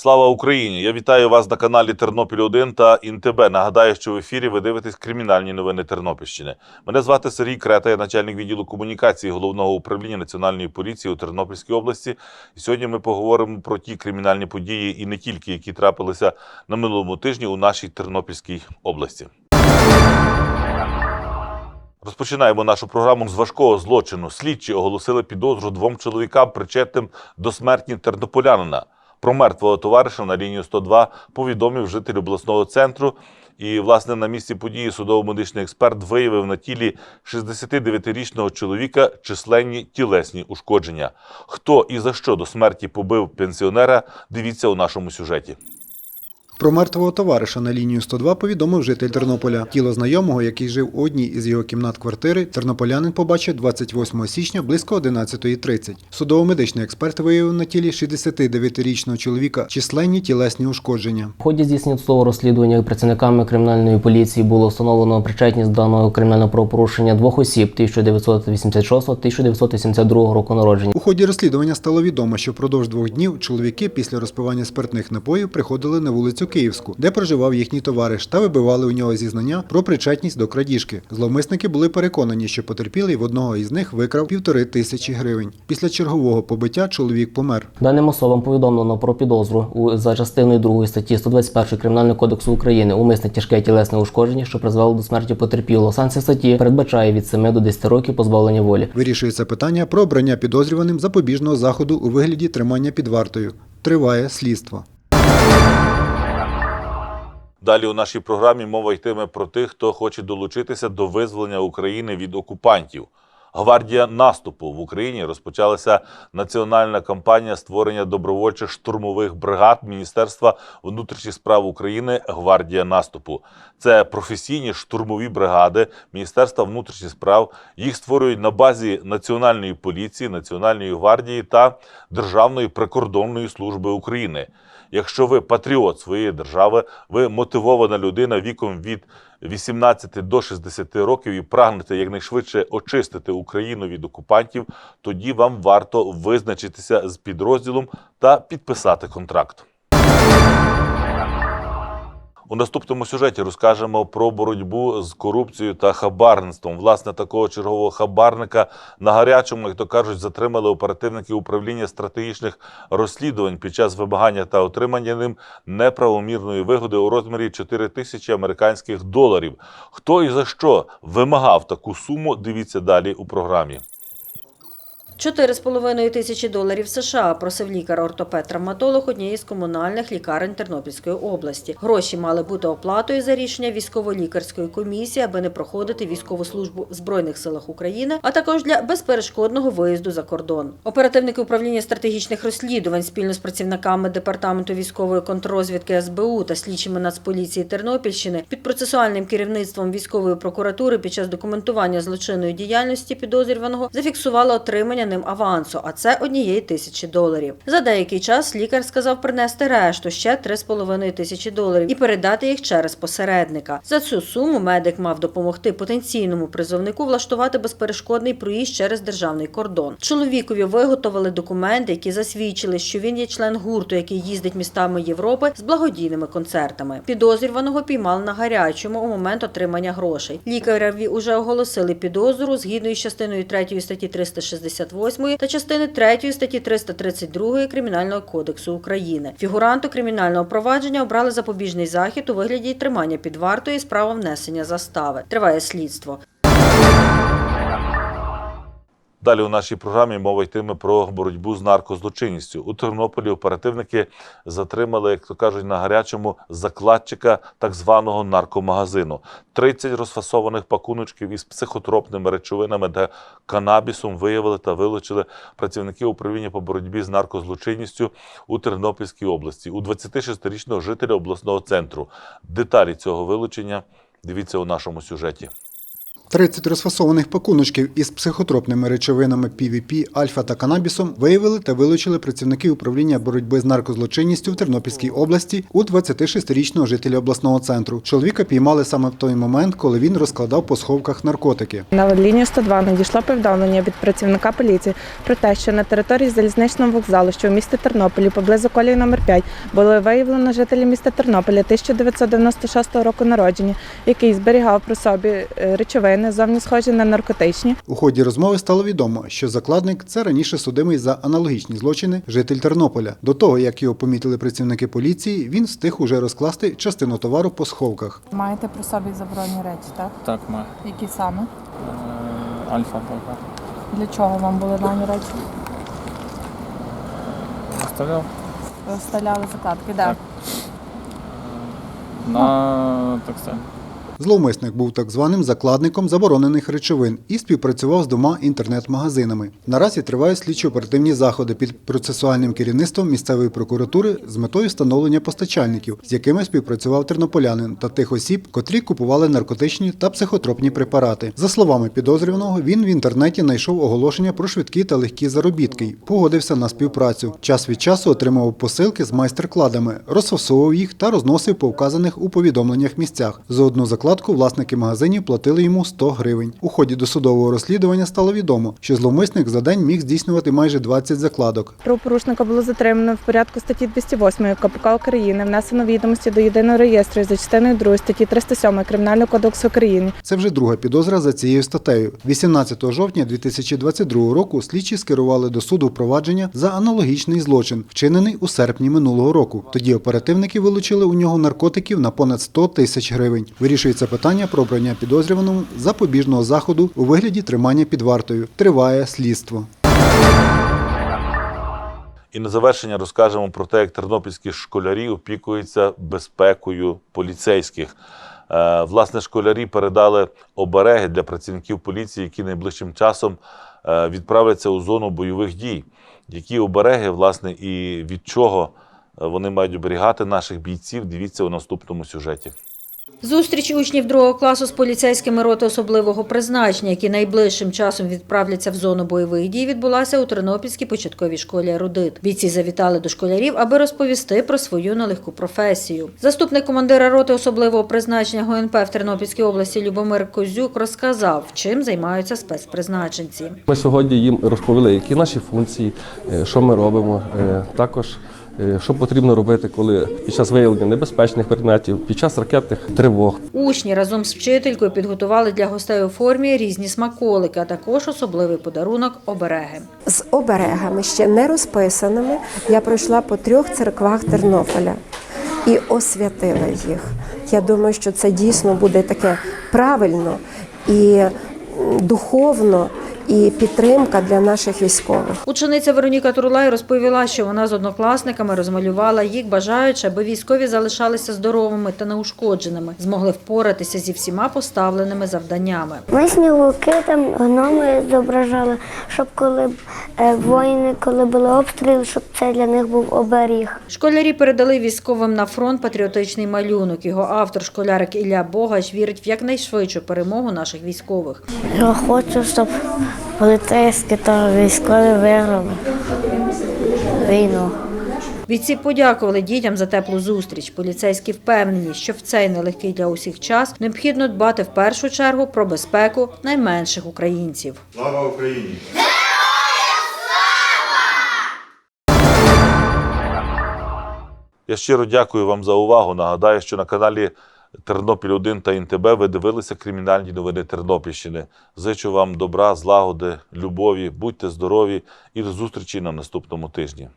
Слава Україні! Я вітаю вас на каналі Тернопіль 1 та ІНТБ. Нагадаю, що в ефірі ви дивитесь кримінальні новини Тернопільщини. Мене звати Сергій Крета, я начальник відділу комунікації головного управління Національної поліції у Тернопільській області. І сьогодні ми поговоримо про ті кримінальні події і не тільки, які трапилися на минулому тижні у нашій Тернопільській області. Розпочинаємо нашу програму з важкого злочину. Слідчі оголосили підозру двом чоловікам, причетним до смерті тернополянина. Про мертвого товариша на лінію 102 повідомив житель обласного центру. І, власне, на місці події судово-медичний експерт виявив на тілі 69-річного чоловіка численні тілесні ушкодження. Хто і за що до смерті побив пенсіонера, дивіться у нашому сюжеті. Про мертвого товариша на лінію 102 повідомив житель Тернополя. Тіло знайомого, який жив у одній із його кімнат квартири, тернополянин побачив 28 січня близько 11.30. Судово-медичний експерт виявив на тілі 69-річного чоловіка численні тілесні ушкодження. В ході здійснення судового розслідування працівниками кримінальної поліції було встановлено причетність даного кримінального правопорушення двох осіб 1986-1982 року народження. У ході розслідування стало відомо, що впродовж двох днів чоловіки після розпивання спиртних напоїв приходили на вулицю Київську, де проживав їхній товариш, та вибивали у нього зізнання про причетність до крадіжки. Зловмисники були переконані, що потерпілий в одного із них викрав півтори тисячі гривень. Після чергового побиття чоловік помер. Даним особам повідомлено про підозру у за частиною 2 статті 121 Кримінального кодексу України умисне тяжке тілесне ушкодження, що призвело до смерті потерпілого. Санкція статті передбачає від 7 до 10 років позбавлення волі. Вирішується питання про обрання підозрюваним запобіжного заходу у вигляді тримання під вартою. Триває слідство. Далі у нашій програмі мова йтиме про тих, хто хоче долучитися до визволення України від окупантів. Гвардія наступу в Україні розпочалася національна кампанія створення добровольчих штурмових бригад Міністерства внутрішніх справ України Гвардія наступу. Це професійні штурмові бригади Міністерства внутрішніх справ. Їх створюють на базі Національної поліції, Національної гвардії та Державної прикордонної служби України. Якщо ви патріот своєї держави, ви мотивована людина віком від 18 до 60 років і прагнете якнайшвидше очистити Україну від окупантів, тоді вам варто визначитися з підрозділом та підписати контракт. У наступному сюжеті розкажемо про боротьбу з корупцією та хабарництвом. Власне, такого чергового хабарника на гарячому, як то кажуть, затримали оперативники управління стратегічних розслідувань під час вимагання та отримання ним неправомірної вигоди у розмірі 4 тисячі американських доларів. Хто і за що вимагав таку суму? Дивіться далі у програмі. 4,5 тисячі доларів США просив лікар-ортопед-травматолог однієї з комунальних лікарень Тернопільської області. Гроші мали бути оплатою за рішення військово-лікарської комісії, аби не проходити військову службу в Збройних силах України, а також для безперешкодного виїзду за кордон. Оперативники управління стратегічних розслідувань спільно з працівниками департаменту військової контррозвідки СБУ та слідчими Нацполіції Тернопільщини під процесуальним керівництвом військової прокуратури під час документування злочинної діяльності підозрюваного зафіксували отримання ним авансу, а це однієї тисячі доларів. За деякий час лікар сказав принести решту ще 3,5 тисячі доларів і передати їх через посередника. За цю суму медик мав допомогти потенційному призовнику влаштувати безперешкодний проїзд через державний кордон. Чоловікові виготовили документи, які засвідчили, що він є член гурту, який їздить містами Європи з благодійними концертами. Підозрюваного піймали на гарячому у момент отримання грошей. Лікареві уже оголосили підозру згідно із частиною 3 статті 368 та частини 3 статті 332 Кримінального кодексу України. Фігуранту кримінального провадження обрали запобіжний захід у вигляді тримання під вартою з правом внесення застави. Триває слідство. Далі у нашій програмі мова йтиме про боротьбу з наркозлочинністю. У Тернополі оперативники затримали, як то кажуть, на гарячому закладчика так званого наркомагазину. 30 розфасованих пакуночків із психотропними речовинами та канабісом виявили та вилучили працівники управління по боротьбі з наркозлочинністю у Тернопільській області у 26-річного жителя обласного центру. Деталі цього вилучення дивіться у нашому сюжеті. 30 розфасованих пакуночків із психотропними речовинами PVP, альфа та канабісом виявили та вилучили працівники управління боротьби з наркозлочинністю в Тернопільській області у 26-річного жителя обласного центру. Чоловіка піймали саме в той момент, коли він розкладав по сховках наркотики. На лінію 102 надійшло повідомлення від працівника поліції про те, що на території залізничного вокзалу, що в місті Тернополі, поблизу колії номер 5, було виявлено жителі міста Тернополя 1996 року народження, який зберігав при собі е, речовини, зовні схожі на наркотичні. У ході розмови стало відомо, що закладник це раніше судимий за аналогічні злочини житель Тернополя. До того як його помітили працівники поліції, він встиг уже розкласти частину товару по сховках. Маєте при собі заборонені речі, так? Так, має. Які саме? Е, Альфа БК. Для чого вам були дані речі? Виставляв Ви вставляли закладки, де? Так. на текстиль. Зловмисник був так званим закладником заборонених речовин і співпрацював з двома інтернет-магазинами. Наразі тривають слідчо-оперативні заходи під процесуальним керівництвом місцевої прокуратури з метою встановлення постачальників, з якими співпрацював тернополянин та тих осіб, котрі купували наркотичні та психотропні препарати. За словами підозрюваного, він в інтернеті знайшов оголошення про швидкі та легкі заробітки погодився на співпрацю. Час від часу отримував посилки з майстер-кладами, розфасовував їх та розносив по вказаних у повідомленнях місцях. За одну закладку власники магазинів платили йому 100 гривень. У ході досудового розслідування стало відомо, що зловмисник за день міг здійснювати майже 20 закладок. Правопорушника було затримано в порядку статті 208 КПК України, внесено відомості до єдиного реєстру за частиною 2 статті 307 Кримінального кодексу України. Це вже друга підозра за цією статтею. 18 жовтня 2022 року слідчі скерували до суду провадження за аналогічний злочин, вчинений у серпні минулого року. Тоді оперативники вилучили у нього наркотиків на понад 100 тисяч гривень. Вирішується питання про обрання підозрюваному запобіжного заходу у вигляді тримання під вартою. Триває слідство. І на завершення розкажемо про те, як тернопільські школярі опікуються безпекою поліцейських. Е, Власне, школярі передали обереги для працівників поліції, які найближчим часом е, відправляться у зону бойових дій. Які обереги, власне, і від чого е, вони мають оберігати наших бійців, дивіться у наступному сюжеті. Зустріч учнів другого класу з поліцейськими роти особливого призначення, які найближчим часом відправляться в зону бойових дій, відбулася у Тернопільській початковій школі «Ерудит». Бійці завітали до школярів, аби розповісти про свою нелегку професію. Заступник командира роти особливого призначення ГУНП в Тернопільській області Любомир Козюк розказав, чим займаються спецпризначенці. Ми сьогодні їм розповіли, які наші функції, е, що ми робимо. е, Також що потрібно робити, коли під час виявлення небезпечних предметів, під час ракетних тривог. Учні разом з вчителькою підготували для гостей у формі різні смаколики, а також особливий подарунок обереги. з оберегами, ще не розписаними, я пройшла по трьох церквах Тернополя і освятила їх. Я думаю, що це дійсно буде таке правильно і духовно, і підтримка для наших військових. Учениця Вероніка Турлай розповіла, що вона з однокласниками розмалювала їх, бажаючи, аби військові залишалися здоровими та неушкодженими, змогли впоратися зі всіма поставленими завданнями. Ми сніговики там гноми зображали, щоб коли е, воїни, коли були обстріли, щоб це для них був оберіг. Школярі передали військовим на фронт патріотичний малюнок. Його автор, школярик Ілля Богач, вірить в якнайшвидшу перемогу наших військових. Я хочу, щоб поліцейські та військові виграли війну. Бійці подякували дітям за теплу зустріч. Поліцейські впевнені, що в цей нелегкий для усіх час необхідно дбати в першу чергу про безпеку найменших українців. Слава Україні! Я щиро дякую вам за увагу. Нагадаю, що на каналі Тернопіль 1 та НТБ ви дивилися кримінальні новини Тернопільщини. Зичу вам добра, злагоди, любові, будьте здорові і до зустрічі на наступному тижні.